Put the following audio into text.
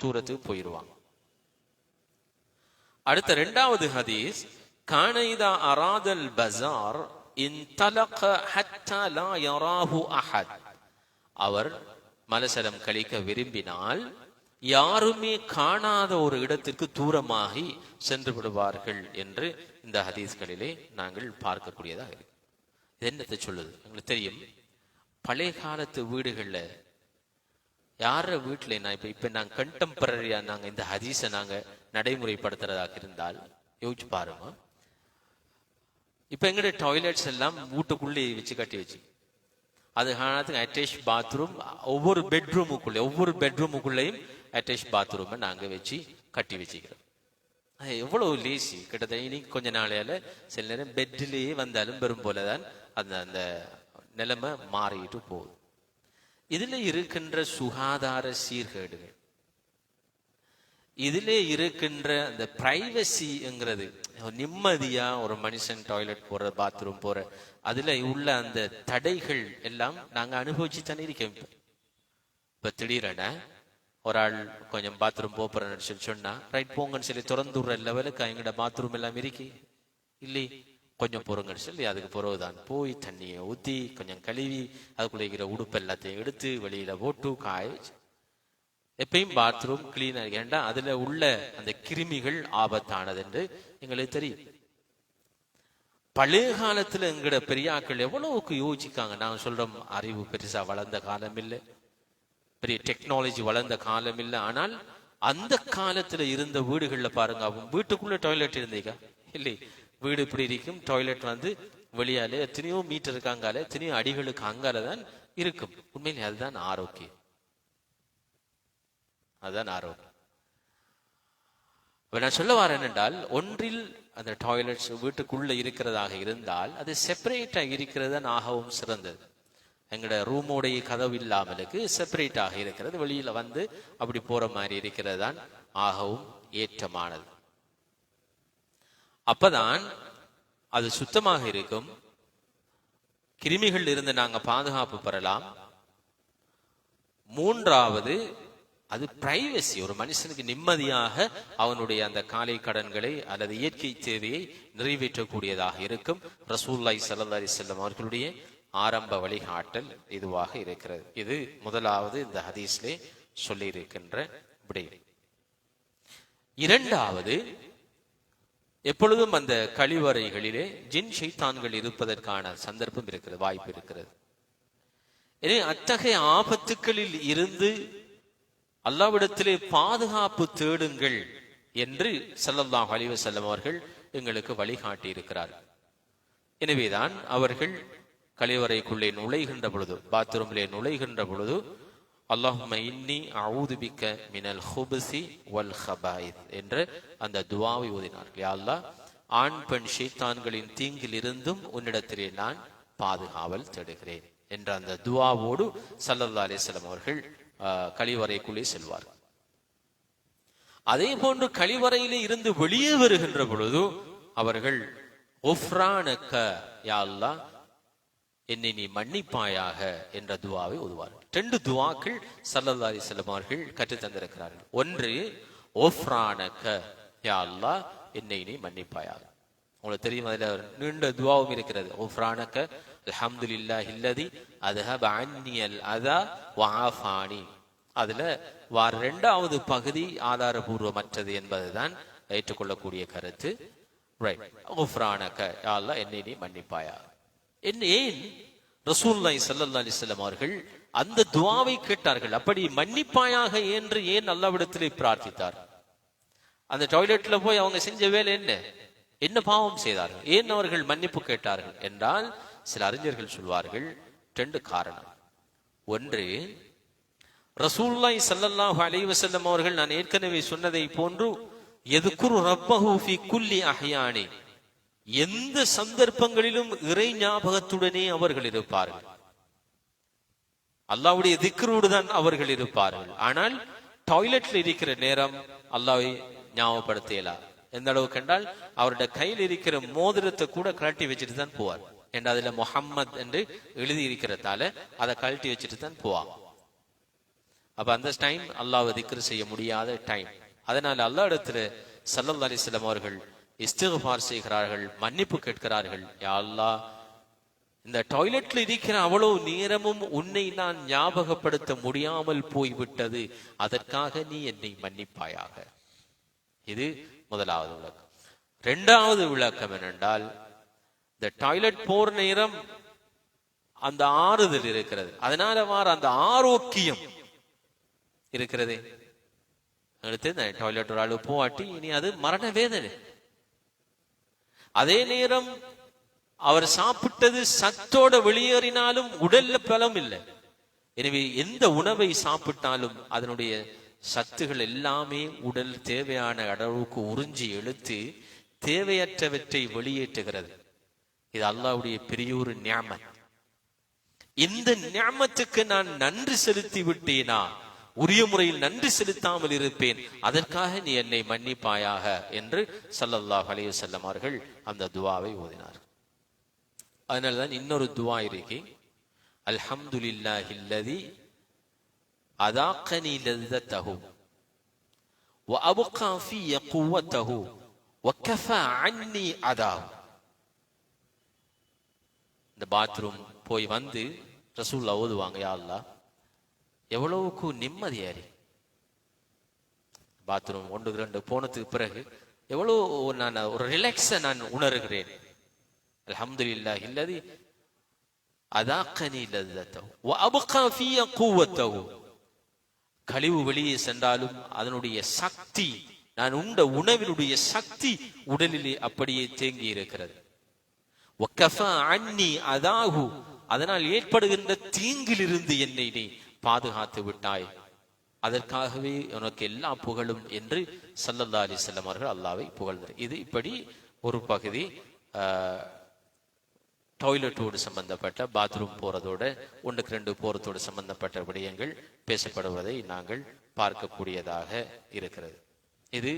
தூரத்துக்கு போயிடுவாங்க அடுத்த ரெண்டாவது ஹதீஸ் கானைதா அராதல் பசார் இன்தலக ஹத்தா லா யராஹு அஹத். அவர் மலசலம் கழிக்க விரும்பினால் யாருமே காணாத ஒரு இடத்திற்கு தூரமாகி சென்று விடுவார்கள் என்று இந்த ஹதீஸ்களிலே நாங்கள் பார்க்கக்கூடியதாக இருக்கு. இது என்னத்தை சொல்லுது? எங்களுக்கு தெரியும்? பழைய காலத்து வீடுகளில் யார வீட்டுல நான் இப்ப இப்ப நாங்க கண்டெம்பரரியா நாங்க இந்த ஹதீஸை நாங்க நடைமுறைப்படுத்துறதாக இருந்தால் யோசிச்சு பாருங்க. இப்ப எங்களுடைய டாய்லெட்ஸ் எல்லாம் வீட்டுக்குள்ளே வச்சு கட்டி வச்சு. அது காரணத்துக்கு அட்டாச் பாத்ரூம் ஒவ்வொரு பெட்ரூமுக்குள்ளே ஒவ்வொரு பெட்ரூமுக்குள்ளேயும் அட்டாச் பாத்ரூமை நாங்க வச்சு கட்டி வச்சுக்கிறோம். அது எவ்வளவு லேசி கிட்டத்தட்ட இனி கொஞ்ச நாளையால சில நேரம் பெட்டிலேயே வந்தாலும் பெரும் போலதான் அந்த அந்த நிலைமை மாறிட்டு போகுது. இதுல இருக்கின்ற சுகாதார சீர்கேடுகள். இதிலே இருக்கின்ற அந்த பிரைவசிங்கிறது நிம்மதியா ஒரு மனுஷன் டாய்லெட் போற பாத்ரூம் போற அதுல உள்ள அந்த தடைகள் எல்லாம் நாங்க அனுபவிச்சு தானே இருக்கோம் இப்ப. திடீரென ஒரு ஆள் கொஞ்சம் பாத்ரூம் போறேன்னு சொல்லி சொன்னா ரைட் போங்கன்னு சொல்லி திறந்து விடுற லெவலுக்கு எங்கட பாத்ரூம் எல்லாம் இருக்கு? இல்லை கொஞ்சம் பொறுங்கன்னு சொல்லி அதுக்கு பிறகுதான் போய் தண்ணியை ஊற்றி கொஞ்சம் கழுவி அதுக்குள்ள இருக்கிற உடுப்பு எல்லாத்தையும் எடுத்து வெளியில போட்டு காய வச்சு எப்பயும் பாத்ரூம் கிளீனாக ஏண்டா அதுல உள்ள அந்த கிருமிகள் ஆபத்தானது என்று எங்களுக்கு தெரியும். பழைய காலத்துல எங்கட பெரியாக்கள் எவ்வளவுக்கு யோசிக்காங்க? நான் சொல்றோம் அறிவு பெருசா வளர்ந்த காலம் இல்லை. பெரிய டெக்னாலஜி வளர்ந்த காலம் இல்லை. ஆனால் அந்த காலத்துல இருந்த வீடுகள்ல பாருங்க அவங்க வீட்டுக்குள்ள டாய்லெட் இருந்தீங்க இல்லை வீடு இப்படி இருக்கும் டாய்லெட் வந்து வெளியாலே எத்தனையோ மீட்டருக்கு அங்கால எத்தனையோ அடிகளுக்கு அங்கால தான் இருக்கும். உண்மையிலே அதுதான் ஆரோக்கியம். அதுதான் ஆரோக்கியம். நான் சொல்ல வரேன் என்றால் ஒன்றில் அந்த டாய்லெட்ஸ் வீட்டுக்குள்ள இருக்கிறதாக இருந்தால் அது செப்பரேட்டா இருக்கிறது தான் ஆகவும் சிறந்தது. எங்களோட ரூமோடைய கதவு இல்லாமலுக்கு செப்பரேட்டாக இருக்கிறது. வெளியில வந்து அப்படி போற மாதிரி இருக்கிறது தான் ஆகவும் ஏற்றமானது. அப்பதான் அது சுத்தமாக இருக்கும். கிருமிகள் இருந்து நாங்க பாதுகாப்பு பெறலாம். மூன்றாவது அது பிரைவசி ஒரு மனுஷனுக்கு நிம்மதியாக அவனுடைய அந்த காலை கடன்களை அல்லது இயற்கை தேவையை நிறைவேற்றக்கூடியதாக இருக்கும். ரசூல்லாய் சல்லா செல்லம் அவர்களுடைய ஆரம்ப வழிகாட்டல் இதுவாக இருக்கிறது. இது முதலாவது இந்த ஹதீஸ்லே சொல்லி இருக்கின்ற விடயம் இரண்டாவது எப்பொழுதும் அந்த கழிவறைகளிலே ஜின் ஷைத்தான்கள் இருப்பதற்கான சந்தர்ப்பம் இருக்கிறது வாய்ப்பு இருக்கிறது. எனவே அத்தகைய ஆபத்துக்களில் இருந்து அல்லாவிடத்திலே பாதுகாப்பு தேடுங்கள் என்று செல்லல்லாம் அலைஹி வஸல்லம் அவர்கள் எங்களுக்கு வழிகாட்டி இருக்கிறார் எனவேதான் அவர்கள் கழிவறைக்குள்ளே நுழைகின்ற பொழுது பாத்ரூமிலே நுழைகின்ற பொழுது அல்லாஹும் இன்னி அவுதுபிக்க மினல் ஹுபசி வல் ஹபாயித் என்று அந்த துவாவை ஓதினார்கள். யா ஆண் பெண் ஷீத்தான்களின் தீங்கில் இருந்தும் உன்னிடத்திலே நான் பாதுகாவல் தேடுகிறேன் என்ற அந்த துவாவோடு சல்லல்லா அலிஸ்லாம் அவர்கள் கழிவறைக்குள்ளே செல்வார் அதே போன்று கழிவறையிலே இருந்து வெளியே வருகின்ற பொழுது அவர்கள் ஒஃப்ரானக்க யா அல்லாஹ் என்னை நீ மன்னிப்பாயாக என்ற துவாவை ஓதுவார். ரெண்டு துவாக்கள் சல்லதாரி செல்லுமார்கள் கற்றுத்தந்திருக்கிறார்கள் தந்திருக்கிறார்கள். ஒன்று ஓஃப்ரானக்க யா அல்லா என்னை நீ மன்னிப்பாயாக. உங்களுக்கு தெரியும் அதுல நீண்ட துவாவும் இருக்கிறது. ஓஃப்ரானக்க இல்லா இல்லதி அதுஹப அதா வாஃபானி அதுல வார் இரண்டாவது பகுதி ஆதாரபூர்வமற்றது என்பதுதான் ஏற்றுக்கொள்ளக்கூடிய கருத்து. ரைட் ஓஃப்ரானக்க யா என்னை நீ மன்னிப்பாயாக. என்ன ஏன்? ரசூல்லாய் சல்லல்லா அலிஸ்லாம் அவர்கள் அந்த துவாவை கேட்டார்கள். அப்படி மன்னிப்பாயாக என்று ஏன் அல்லாவிடத்திலே பிரார்த்தித்தார்? அந்த டாய்லெட்ல போய் அவங்க செஞ்ச வேலை என்ன? என்ன பாவம் செய்தார்கள்? ஏன் அவர்கள் மன்னிப்பு கேட்டார்கள் என்றால் சில அறிஞர்கள் சொல்வார்கள் ரெண்டு காரணம். ஒன்று ரசூல்லாய் சல்லல்லாஹு அலைவசல்லம் அவர்கள் நான் ஏற்கனவே சொன்னதை போன்று எதுக்குரு ரப்பஹு ஃபி குல்லி அஹ்யானி. எந்த சந்தர்ப்பங்களிலும் இறை ஞாபகத்துடனே அவர்கள் இருப்பார்கள். அல்லாவுடைய திக்ரோடு தான் அவர்கள் இருப்பார்கள். ஆனால் டாய்லெட்ல இருக்கிற நேரம் அல்லாவை ஞாபகப்படுத்தலா எந்த அளவுக்கு என்றால் அவருடைய கையில் இருக்கிற மோதிரத்தை கூட கழட்டி வச்சுட்டு தான் போவார். என்று அதுல முஹம்மத் என்று எழுதி இருக்கிறதால அதை கழட்டி வச்சுட்டு தான் போவார் அப்ப அந்த டைம் அல்லாஹ் திக்ரு செய்ய முடியாத டைம் அதனால அல்லாஹ் இடத்துல சல்லல்லா அலிஸ்லாம் அவர்கள் இஸ்திகுபார் செய்கிறார்கள் மன்னிப்பு கேட்கிறார்கள். யாழ்லா இந்த டாய்லெட்ல இருக்கிற அவ்வளவு நேரமும் உன்னை நான் ஞாபகப்படுத்த முடியாமல் போய்விட்டது. அதற்காக நீ என்னை மன்னிப்பாயாக. இது முதலாவது விளக்கம். இரண்டாவது விளக்கம் என்னென்றால் இந்த டாய்லெட் போற நேரம் அந்த ஆறுதல் இருக்கிறது. அதனால வார அந்த ஆரோக்கியம் இருக்கிறதே. அடுத்து இந்த டாய்லெட் ஒரு அளவு போவாட்டி இனி அது மரண வேதனை. அதே நேரம் அவர் சாப்பிட்டது சத்தோட வெளியேறினாலும் உடல்ல பலம் இல்லை. எனவே எந்த உணவை சாப்பிட்டாலும் அதனுடைய சத்துகள் எல்லாமே உடல் தேவையான அளவுக்கு உறிஞ்சி எழுத்து தேவையற்றவற்றை வெளியேற்றுகிறது. இது அல்லாவுடைய பெரிய ஒரு ஞாபகம் இந்த ஞாமத்துக்கு நான் நன்றி செலுத்தி விட்டேனா? உரிய முறையில் நன்றி செலுத்தாமல் இருப்பேன் அதற்காக நீ என்னை மன்னிப்பாயாக என்று ஸல்லல்லாஹு அலைஹி வஸல்லம் அவர்கள் அந்த துவாவை ஓதினார் அதனாலதான் இன்னொரு துவா இருக்கு அல்ஹம்துலில்லாஹில்லதி அதாக்கனி லzzatahu وأبقى في قوته وكفى عني عذاب இந்த பாத்ரூம் போய் வந்து ரசூல்லா ஓதுவாங்க யா அல்லாஹ் எவ்வளவுக்கு நிம்மதியாக இருக்கு பாத்ரூம் ஒன்று ரெண்டு போனதுக்கு பிறகு எவ்வளோ நான் ஒரு ரிலாக்ஸை நான் உணர்கிறேன். அலமது இல்லா இல்லது அதாக்கனி கூவத்தவும் கழிவு வெளியே சென்றாலும் அதனுடைய சக்தி நான் உண்ட உணவினுடைய சக்தி உடலிலே அப்படியே தேங்கி இருக்கிறது. அண்ணி அதாகு அதனால் ஏற்படுகின்ற தீங்கிலிருந்து என்னை நீ பாதுகாத்து விட்டாய். அதற்காகவே உனக்கு எல்லா புகழும் என்று சல்லல்லா அலிசல்லம் அவர்கள் அல்லாவை புகழ்ந்தார் இது இப்படி ஒரு பகுதி ஆஹ், டாய்லெட்டோடு சம்பந்தப்பட்ட பாத்ரூம் போறதோட ஒன்றுக்கு ரெண்டு போறதோடு சம்பந்தப்பட்ட விடயங்கள் பேசப்படுவதை நாங்கள் பார்க்கக்கூடியதாக இருக்கிறது. இது